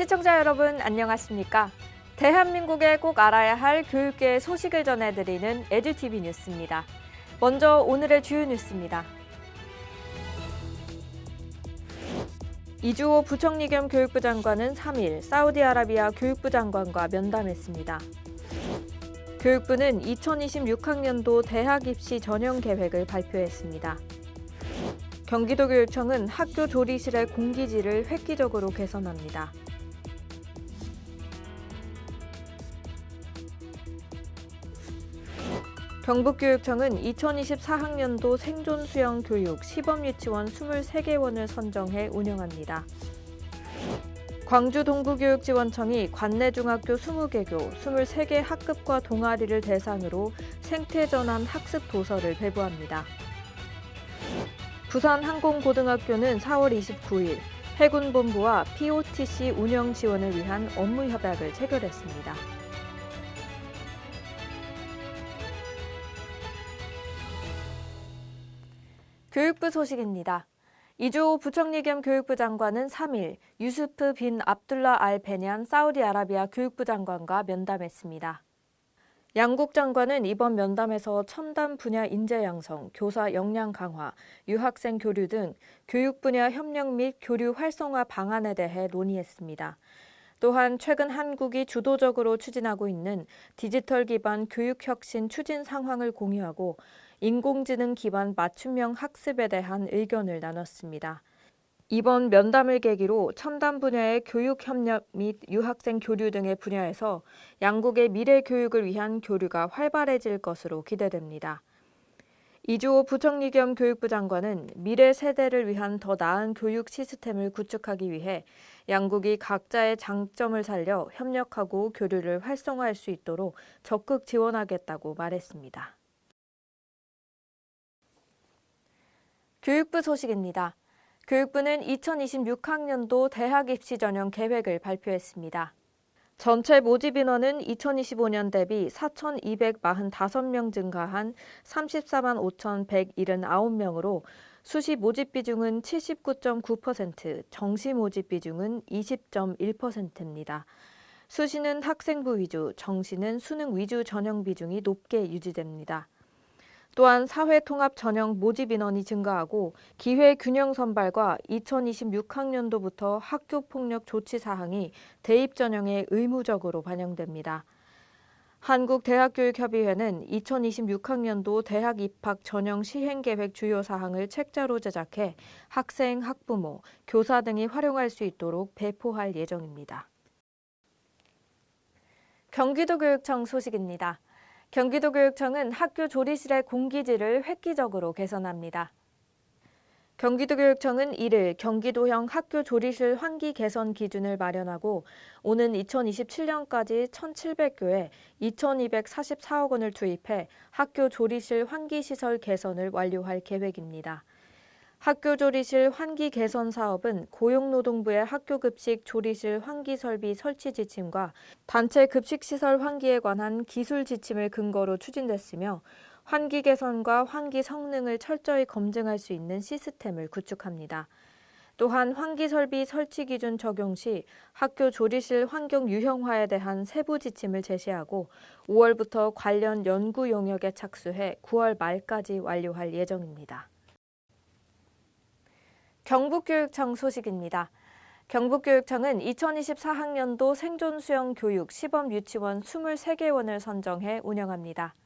시청자 여러분 안녕하십니까? 대한민국에 꼭 알아야 할 교육계의 소식을 전해드리는 에듀티비 뉴스입니다. 먼저 오늘의 주요 뉴스입니다. 이주호 부총리 겸 교육부 장관은 3일 사우디아라비아 교육부 장관과 면담했습니다. 교육부는 2026학년도 대학 입시 전형 계획을 발표했습니다. 경기도교육청은 학교 조리실의 공기질을 획기적으로 개선합니다. 경북교육청은 2024학년도 생존 수영 교육 시범 유치원 23개원을 선정해 운영합니다. 광주 동부교육지원청이 관내 중학교 20개교 23개 학급과 동아리를 대상으로 생태 전환 학습 도서를 배부합니다. 부산 항공고등학교는 4월 29일 해군본부와 POTC 운영 지원을 위한 업무 협약을 체결했습니다. 교육부 소식입니다. 이주호 부총리 겸 교육부 장관은 3일 유스프 빈 압둘라 알 베냔 사우디아라비아 교육부 장관과 면담했습니다. 양국 장관은 이번 면담에서 첨단 분야 인재 양성, 교사 역량 강화, 유학생 교류 등 교육 분야 협력 및 교류 활성화 방안에 대해 논의했습니다. 또한 최근 한국이 주도적으로 추진하고 있는 디지털 기반 교육 혁신 추진 상황을 공유하고 인공지능 기반 맞춤형 학습에 대한 의견을 나눴습니다. 이번 면담을 계기로 첨단 분야의 교육 협력 및 유학생 교류 등의 분야에서 양국의 미래 교육을 위한 교류가 활발해질 것으로 기대됩니다. 이주호 부총리 겸 교육부 장관은 미래 세대를 위한 더 나은 교육 시스템을 구축하기 위해 양국이 각자의 장점을 살려 협력하고 교류를 활성화할 수 있도록 적극 지원하겠다고 말했습니다. 교육부 소식입니다. 교육부는 2026학년도 대학 입시 전형 계획을 발표했습니다. 전체 모집 인원은 2025년 대비 4,245명 증가한 34만 5,179명으로 수시 모집 비중은 79.9%, 정시 모집 비중은 20.1%입니다. 수시는 학생부 위주, 정시는 수능 위주 전형 비중이 높게 유지됩니다. 또한 사회통합 전형 모집 인원이 증가하고 기회 균형 선발과 2026학년도부터 학교 폭력 조치 사항이 대입 전형에 의무적으로 반영됩니다. 한국대학교육협의회는 2026학년도 대학 입학 전형 시행 계획 주요 사항을 책자로 제작해 학생, 학부모, 교사 등이 활용할 수 있도록 배포할 예정입니다. 경기도 교육청 소식입니다. 경기도교육청은 학교 조리실의 공기질을 획기적으로 개선합니다. 경기도교육청은 이를 경기도형 학교 조리실 환기 개선 기준을 마련하고 오는 2027년까지 1,700교에 2,244억 원을 투입해 학교 조리실 환기 시설 개선을 완료할 계획입니다. 학교 조리실 환기 개선 사업은 고용노동부의 학교 급식 조리실 환기 설비 설치 지침과 단체 급식 시설 환기에 관한 기술 지침을 근거로 추진됐으며 환기 개선과 환기 성능을 철저히 검증할 수 있는 시스템을 구축합니다. 또한 환기 설비 설치 기준 적용 시 학교 조리실 환경 유형화에 대한 세부 지침을 제시하고 5월부터 관련 연구 용역에 착수해 9월 말까지 완료할 예정입니다. 경북교육청 소식입니다. 경북교육청은 2024학년도 생존수영 교육 시범 유치원 23개원을 선정해 운영합니다.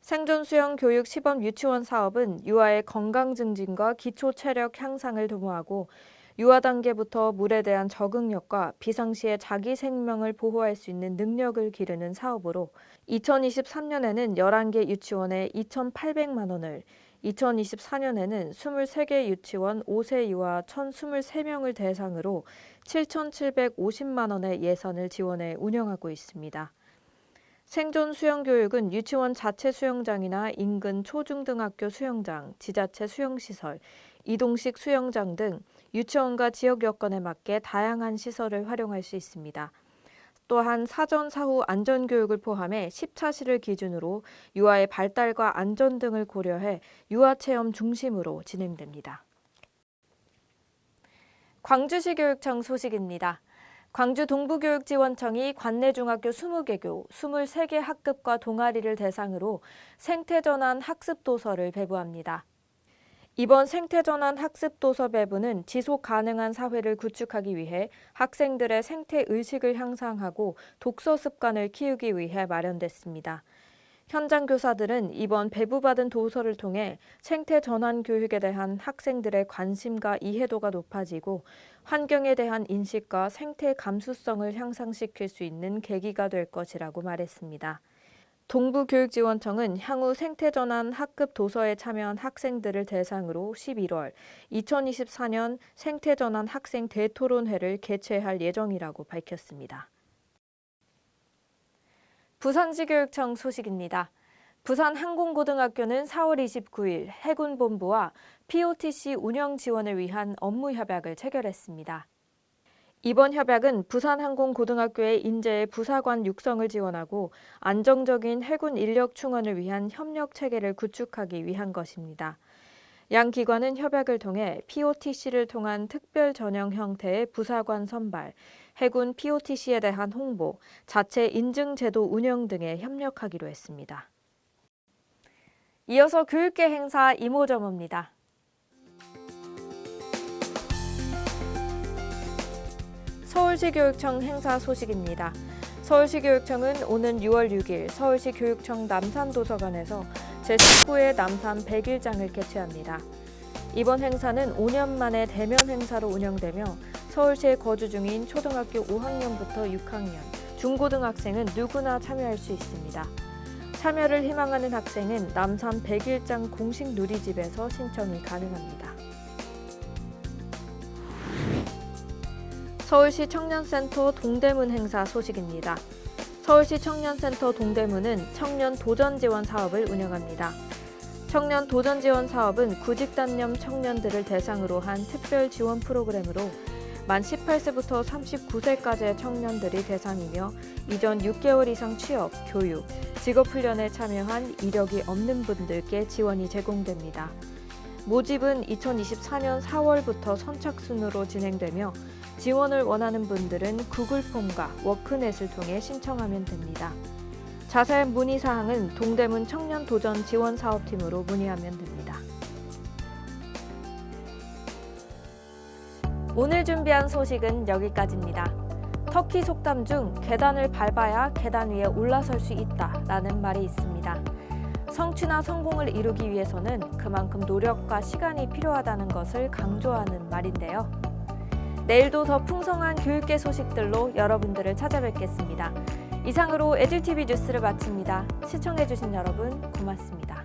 생존수영 교육 시범 유치원 사업은 유아의 건강 증진과 기초 체력 향상을 도모하고 유아 단계부터 물에 대한 적응력과 비상시에 자기 생명을 보호할 수 있는 능력을 기르는 사업으로 2023년에는 11개 유치원에 2,800만 원을, 2024년에는 23개 유치원 5세 이하 1,023명을 대상으로 7,750만 원의 예산을 지원해 운영하고 있습니다. 생존 수영 교육은 유치원 자체 수영장이나 인근 초중등학교 수영장, 지자체 수영시설, 이동식 수영장 등 유치원과 지역 여건에 맞게 다양한 시설을 활용할 수 있습니다. 또한 사전 사후 안전 교육을 포함해 10차시를 기준으로 유아의 발달과 안전 등을 고려해 유아 체험 중심으로 진행됩니다. 광주시 교육청 소식입니다. 광주 동부교육지원청이 관내 중학교 20개 교 23개 학급과 동아리를 대상으로 생태전환 학습도서를 배부합니다. 이번 생태전환 학습도서 배부는 지속 가능한 사회를 구축하기 위해 학생들의 생태 의식을 향상하고 독서 습관을 키우기 위해 마련됐습니다. 현장 교사들은 이번 배부받은 도서를 통해 생태 전환 교육에 대한 학생들의 관심과 이해도가 높아지고 환경에 대한 인식과 생태 감수성을 향상시킬 수 있는 계기가 될 것이라고 말했습니다. 동부교육지원청은 향후 생태전환 학급 도서에 참여한 학생들을 대상으로 11월 2024년 생태전환 학생 대토론회를 개최할 예정이라고 밝혔습니다. 부산시교육청 소식입니다. 부산 항공고등학교는 4월 29일 해군본부와 POTC 운영 지원을 위한 업무 협약을 체결했습니다. 이번 협약은 부산항공고등학교의 인재의 부사관 육성을 지원하고 안정적인 해군 인력 충원을 위한 협력 체계를 구축하기 위한 것입니다. 양 기관은 협약을 통해 POTC를 통한 특별 전형 형태의 부사관 선발, 해군 POTC에 대한 홍보, 자체 인증 제도 운영 등에 협력하기로 했습니다. 이어서 교육계 행사 이모저모입니다. 서울시 교육청 행사 소식입니다. 서울시 교육청은 오는 6월 6일 서울시 교육청 남산도서관에서 제19회 남산 100일장을 개최합니다. 이번 행사는 5년 만에 대면 행사로 운영되며 서울시에 거주 중인 초등학교 5학년부터 6학년, 중고등학생은 누구나 참여할 수 있습니다. 참여를 희망하는 학생은 남산 100일장 공식 누리집에서 신청이 가능합니다. 서울시 청년센터 동대문 행사 소식입니다. 서울시 청년센터 동대문은 청년 도전 지원 사업을 운영합니다. 청년 도전 지원 사업은 구직 단념 청년들을 대상으로 한 특별 지원 프로그램으로 만 18세부터 39세까지의 청년들이 대상이며 이전 6개월 이상 취업, 교육, 직업훈련에 참여한 이력이 없는 분들께 지원이 제공됩니다. 모집은 2024년 4월부터 선착순으로 진행되며 지원을 원하는 분들은 구글 폼과 워크넷을 통해 신청하면 됩니다. 자세한 문의 사항은 동대문 청년 도전 지원 사업팀으로 문의하면 됩니다. 오늘 준비한 소식은 여기까지입니다. 터키 속담 중 계단을 밟아야 계단 위에 올라설 수 있다라는 말이 있습니다. 성취나 성공을 이루기 위해서는 그만큼 노력과 시간이 필요하다는 것을 강조하는 말인데요. 내일도 더 풍성한 교육계 소식들로 여러분들을 찾아뵙겠습니다. 이상으로 에듀TV 뉴스를 마칩니다. 시청해주신 여러분 고맙습니다.